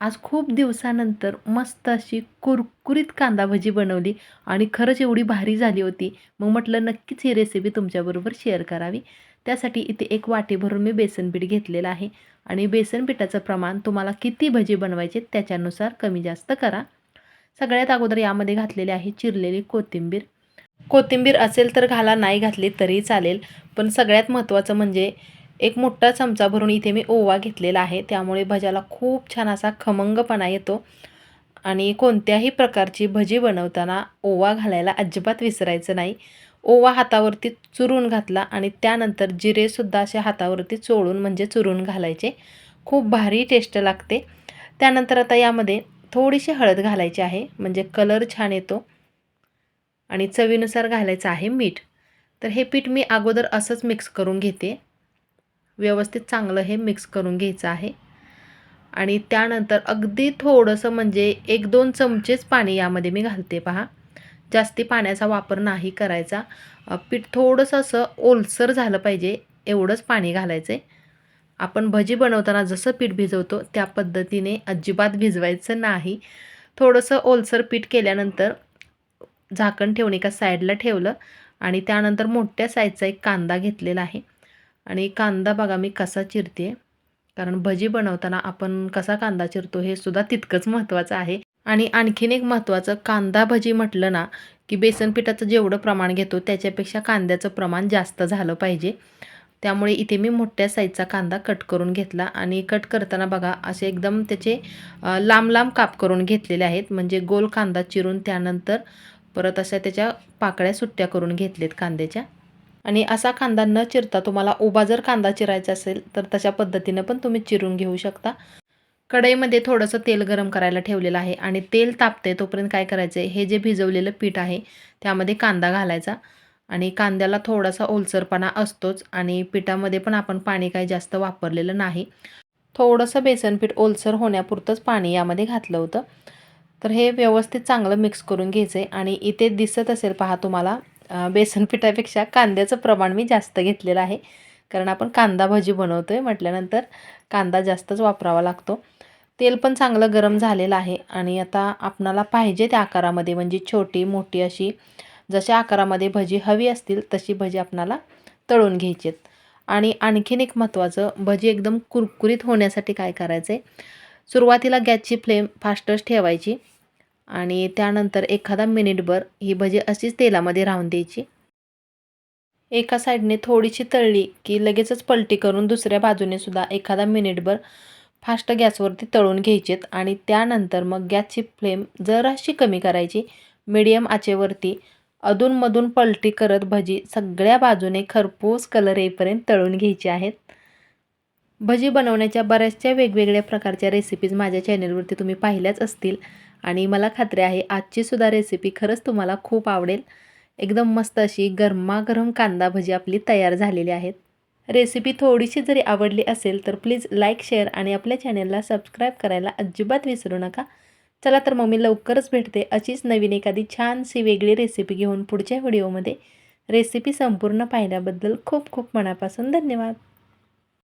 आज खूप दिवसानंतर मस्त अशी कुरकुरीत कांदा भजी बनवली आणि खरंच एवढी भारी झाली होती. मग म्हटलं नक्कीच ही रेसिपी तुमच्याबरोबर शेअर करावी. त्यासाठी इथे एक वाटी भरून मी बेसन पीठ घेतलेलं आहे. आणि बेसन पिठाचं प्रमाण तुम्हाला किती भजी बनवायचे त्याच्यानुसार कमी जास्त करा. सगळ्यात अगोदर यामध्ये घातलेली आहे चिरलेली कोथिंबीर. कोथिंबीर असेल तर घाला नाही घातली तरी चालेल. पण सगळ्यात महत्त्वाचं म्हणजे एक मोठा चमचा भरून इथे मी ओवा घेतलेला आहे. त्यामुळे भज्याला खूप छान असा खमंगपणा येतो. आणि कोणत्याही प्रकारची भजी बनवताना ओवा घालायला अजिबात विसरायचं नाही. ओवा हातावरती चुरून घातला आणि त्यानंतर जिरेसुद्धा असे हातावरती चोळून म्हणजे चुरून घालायचे. खूप भारी टेस्ट लागते. त्यानंतर आता यामध्ये थोडीशी हळद घालायची आहे. म्हणजे कलर छान येतो. आणि चवीनुसार घालायचं आहे मीठ. तर हे पीठ मी अगोदर असंच मिक्स करून घेते. व्यवस्थित चांगलं हे मिक्स करून घ्यायचं आहे. आणि त्यानंतर अगदी थोडंसं म्हणजे एक दोन चमचेच पाणी यामध्ये मी घालते पहा. जास्ती पाण्याचा वापर नाही करायचा. पीठ थोडंसं असं ओलसर झालं पाहिजे एवढंच पाणी घालायचं आहे आपण भजी बनवताना जसं पीठ भिजवतो त्या पद्धतीने अजिबात भिजवायचं नाही. थोडंसं ओलसर पीठ केल्यानंतर झाकण ठेवून एका साईडला ठेवलं आणि त्यानंतर मोठ्या साईजचा एक कांदा घेतलेला आहे. आणि कांदा बघा मी कसा चिरते कारण भजी बनवताना आपण कसा कांदा चिरतो हे सुद्धा तितकंच महत्त्वाचं आहे. आणि आणखीन एक महत्त्वाचं कांदा भजी म्हटलं ना की बेसन पिठाचं जेवढं प्रमाण घेतो त्याच्यापेक्षा कांद्याचं प्रमाण जास्त झालं पाहिजे. त्यामुळे इथे मी मोठ्या साईजचा कांदा कट करून घेतला आणि कट करताना बघा असे एकदम त्याचे लांब लांब काप करून घेतलेले आहेत. म्हणजे गोल कांदा चिरून त्यानंतर परत अशा त्याच्या पाकळ्या सुट्ट्या करून घेतलेत कांद्याच्या. आणि असा कांदा न चिरता तुम्हाला उभा जर कांदा चिरायचा असेल तर तशा पद्धतीनं पण तुम्ही चिरून घेऊ शकता. कढईमध्ये थोडंसं तेल गरम करायला ठेवलेलं आहे आणि तेल तापते तोपर्यंत काय करायचं आहे हे जे भिजवलेलं पीठ आहे त्यामध्ये कांदा घालायचा आणि कांद्याला थोडासा ओलसरपणा असतोच आणि पिठामध्ये पण आपण पाणी काही जास्त वापरलेलं नाही. थोडंसं बेसनपीठ ओलसर होण्यापुरतंच पाणी यामध्ये घातलं होतं. तर हे व्यवस्थित चांगलं मिक्स करून घ्यायचं आहे आणि इथे दिसत असेल पहा तुम्हाला बेसन पिठापेक्षा कांद्याचं प्रमाण मी जास्त घेतलेलं आहे. कारण आपण कांदा भाजी बनवतो आहे म्हटल्यानंतर कांदा जास्तच वापरावा लागतो. तेल पण चांगलं गरम झालेलं आहे आणि आता आपणाला पाहिजे त्या आकारामध्ये म्हणजे छोटी मोठी अशी जशा आकारामध्ये भजी हवी असतील तशी भजी आपणाला तळून घ्यायची आणि आणखीन एक महत्त्वाचं भजी एकदम कुरकुरीत होण्यासाठी काय करायचं आहे सुरुवातीला गॅसची फ्लेम फास्टच ठेवायची. आणि त्यानंतर एखादा मिनिटभर ही भजी अशीच तेलामध्ये राहून द्यायची. एका साईडने थोडीशी तळली की लगेचच पलटी करून दुसऱ्या बाजूने सुद्धा एखादा मिनिटभर फास्ट गॅसवरती तळून घ्यायचेत आणि त्यानंतर मग गॅसची फ्लेम जराशी कमी करायची. मीडियम आचेवरती अधूनमधून पलटी करत भजी सगळ्या बाजूने खरपूस कलर येईपर्यंत तळून घ्यायची आहेत. भजी बनवण्याच्या बऱ्याचशा वेगवेगळ्या प्रकारच्या रेसिपीज माझ्या चॅनलवरती तुम्ही पाहिल्याच असतील. आणि मला खात्री आहे आजचीसुद्धा रेसिपी खरंच तुम्हाला खूप आवडेल. एकदम मस्त अशी गरमागरम कांदा भजी आपली तयार झालेली आहेत. रेसिपी थोडीशी जरी आवडली असेल तर प्लीज लाईक शेअर आणि आपल्या चॅनलला सबस्क्राईब करायला अजिबात विसरू नका. चला तर मग मी लवकरच भेटते अशीच नवीन एखादी छानशी वेगळी रेसिपी घेऊन पुढच्या व्हिडिओमध्ये रेसिपी संपूर्ण पाहिल्याबद्दल खूप खूप मनापासून धन्यवाद.